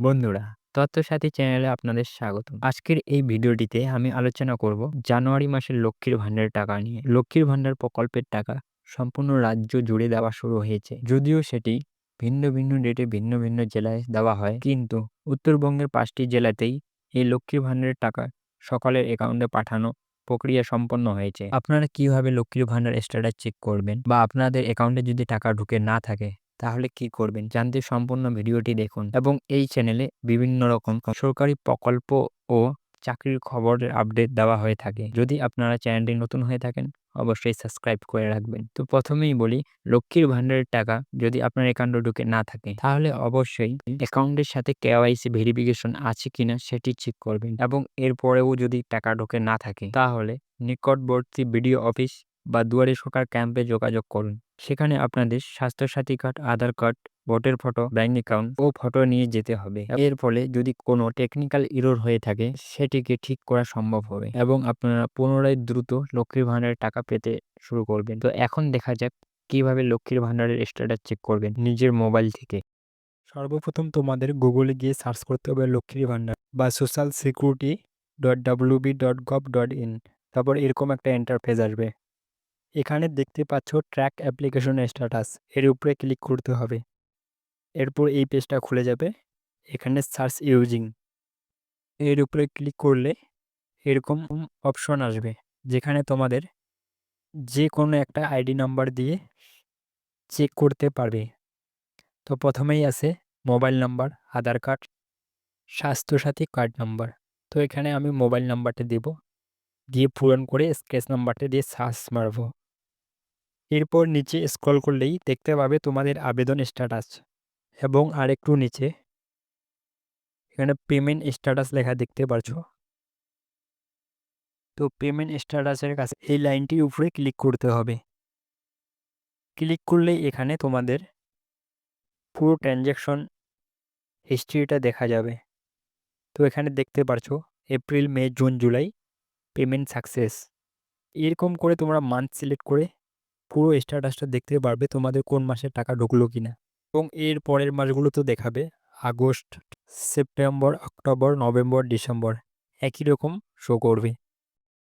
বন্ধুরা, তথ্যসাথী চ্যানেলে আপনাদের স্বাগত আজকের এই ভিডিওটিতে আমি আলোচনা করব জানুয়ারি মাসের লক্ষ্মীর ভাণ্ডারের টাকা নিয়ে। লক্ষ্মীর ভাণ্ডার প্রকল্পের টাকা সম্পূর্ণ রাজ্য জুড়ে দেওয়া শুরু হয়েছে। যদিও সেটি ভিন্ন ভিন্ন ডেটে ভিন্ন ভিন্ন জেলায় দেওয়া হয়, কিন্তু উত্তরবঙ্গের পাঁচটি জেলাতেই এই লক্ষ্মীর ভাণ্ডারের টাকা সকলের অ্যাকাউন্টে পাঠানো প্রক্রিয়া সম্পন্ন হয়েছে। আপনারা কীভাবে লক্ষ্মীর ভাণ্ডার স্ট্যাটাস চেক করবেন বা আপনাদের অ্যাকাউন্টে যদি টাকা ঢুকে না থাকে তাহলে কি করবেন? জানতে সম্পূর্ণ ভিডিওটি দেখুন এবং এই চ্যানেলে বিভিন্ন রকম সরকারি প্রকল্প ও চাকরির খবরের আপডেট দেওয়া হয়ে থাকে। যদি আপনারা চ্যানেলটি নতুন হয়ে থাকেন, অবশ্যই সাবস্ক্রাইব করে রাখবেন। তো প্রথমেই বলি, লক্ষ্মীর ভাণ্ডারের টাকা যদি আপনার অ্যাকাউন্টে ঢুকে না থাকে, তাহলে অবশ্যই অ্যাকাউন্টের সাথে কেওয়াইসি ভেরিফিকেশন আছে কিনা সেটি চেক করবেন এবং এরপরেও যদি টাকা ঢুকে না থাকে, তাহলে নিকটবর্তী বিডিও অফিস বা দুয়ারে সরকার ক্যাম্পে যোগাযোগ করুন। সেখানে আপনাদের স্বাস্থ্যসাথী কার্ড, আধার কার্ড, ভোটের ফটো, ব্যাঙ্ক অ্যাকাউন্ট ও ফটো নিয়ে যেতে হবে। এর ফলে যদি কোনো টেকনিক্যাল ইরোর হয়ে থাকে, সেটিকে ঠিক করা সম্ভব হবে এবং আপনারা পুনরায় দ্রুত লক্ষ্মীর ভাণ্ডারের টাকা পেতে শুরু করবেন। তো এখন দেখা যাক কীভাবে লক্ষ্মীর ভাণ্ডারের স্ট্যাটাস চেক করবেন নিজের মোবাইল থেকে। সর্বপ্রথম তোমাদের গুগলে গিয়ে সার্চ করতে হবে লক্ষ্মীর ভাণ্ডার বা social security dot WB dot gov dot in তারপর এরকম একটা ইন্টারফেস আসবে। এখানে দেখতে পাচ্ছ ট্র্যাক অ্যাপ্লিকেশন স্ট্যাটাস এর উপরে ক্লিক করতে হবে। এরপর এই পেজটা খুলে যাবে, এখানে সার্চ ইউজিং এর উপরে ক্লিক করলে এরকম অপশন আসবে, যেখানে তোমাদের যে কোনো একটা আইডি নাম্বার দিয়ে চেক করতে পারবে। তো প্রথমেই আছে mobile number Aadhaar card Swasthya Sathi card number তো এখানে আমি মোবাইল নাম্বারটা দেব, দিয়ে পূরণ করে স্ক্রেচ নাম্বারটা দিয়ে সার্চ মারব। এরপর নিচে স্ক্রল করলেই দেখতে পাবে তোমাদের আবেদন স্ট্যাটাস এবং আরেকটু নিচে এখানে পেমেন্ট স্ট্যাটাস লেখা দেখতে পারছ। তো পেমেন্ট স্ট্যাটাসের কাছে এই লাইনটির উপরে ক্লিক করতে হবে। ক্লিক করলেই এখানে তোমাদের পুরো ট্রানজ্যাকশন হিস্ট্রিটা দেখা যাবে। তো এখানে দেখতে পারছ April May June July payment success এরকম করে তোমরা মান্থ সিলেক্ট করে পুরো স্ট্যাটাসটা দেখতে পারবে তোমাদের কোন মাসে টাকা ঢুকলো কিনা। এবং এর পরের মাসগুলো তো দেখাবে, August, September, October, November, December, একই রকম শো করবে।